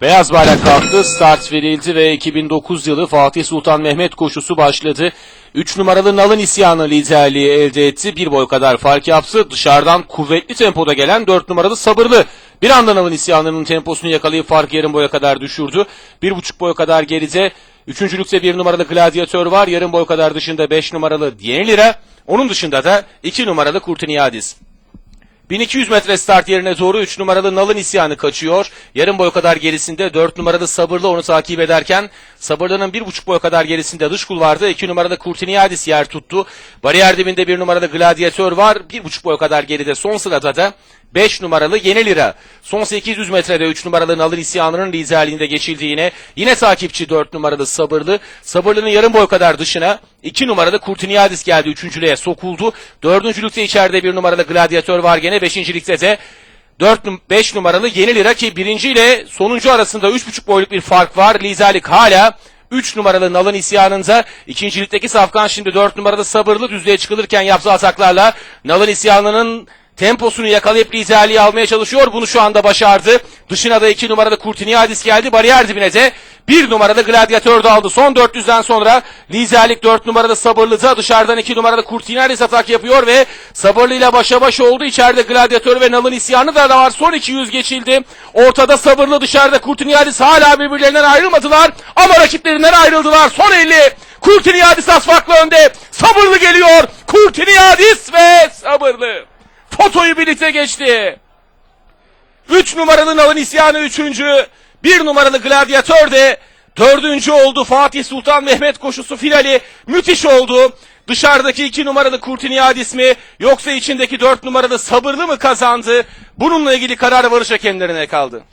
Beyaz bayrak kalktı, start verildi ve 2009 yılı Fatih Sultan Mehmet koşusu başladı. 3 numaralı Nalın isyanı liderliği elde etti. Bir boy kadar fark yaptı. Dışarıdan kuvvetli tempoda gelen 4 numaralı Sabırlı. Bir anda Nalın isyanının temposunu yakalayıp fark yarım boya kadar düşürdü. Bir buçuk boy kadar geride. Üçüncülükte bir numaralı Gladyatör var. Yarım boy kadar dışında 5 numaralı Yeni Lira. Onun dışında da 2 numaralı Kurtiniyadis. 1200 metre start yerine doğru 3 numaralı Nalın isyanı kaçıyor. Yarım boy kadar gerisinde 4 numaralı Sabırlı onu takip ederken Sabırlı'nın 1,5 boy kadar gerisinde dış kulvarda 2 numaralı Kurtiniyadis yer tuttu. Bariyer dibinde 1 numaralı Gladyatör var. 1,5 boy kadar geride son sırada da 5 numaralı Yeni Lira. Son 800 metrede 3 numaralı Nalın isyanının liderliğinde geçildi yine. Takipçi 4 numaralı Sabırlı. Sabırlı'nın yarım boy kadar dışına 2 numaralı Kurtiniyadis geldi. Üçüncülüğe sokuldu. Dördüncülükte içeride 1 numaralı Gladyatör var gene. Beşincilikte de 4 5 numaralı Yeni Lira ki birinci ile sonuncu arasında 3,5 boyluk bir fark var. Liderlik hala 3 numaralı Nalın isyanında. ikincilikteki Safkan şimdi 4 numaralı Sabırlı düzlüğe çıkılırken yaptığı ataklarla Nalın isyanının temposunu yakalayıp liderliği almaya çalışıyor. Bunu şu anda başardı. Dışına da 2 numaralı Kurtiniyadis geldi. Bariyer dibine de 1 numaralı Gladyatör de aldı. Son 400'den sonra liderlik 4 numaralı Sabırlı'da dışarıdan 2 numaralı Kurtiniyadis atak yapıyor ve Sabırlı ile başa baş oldu. İçeride Gladyatör ve Nalın isyanı da var. Son 200 geçildi. Ortada Sabırlı dışarıda Kurtiniyadis hala birbirlerinden ayrılmadılar. Ama rakiplerinden ayrıldılar. Son 50. Kurtiniyadis az farklı önde. Sabırlı geliyor. Kurtiniyadis ve Sabırlı. Fotoyu birlikte geçti. 3 numaralı Nalın isyanı 3. 1 numaralı Gladyatör de 4. oldu. Fatih Sultan Mehmet koşusu finali müthiş oldu. Dışarıdaki 2 numaralı Kurtiniyadis mi yoksa içindeki 4 numaralı Sabırlı mı kazandı? Bununla ilgili karar varış hakemlerine kaldı.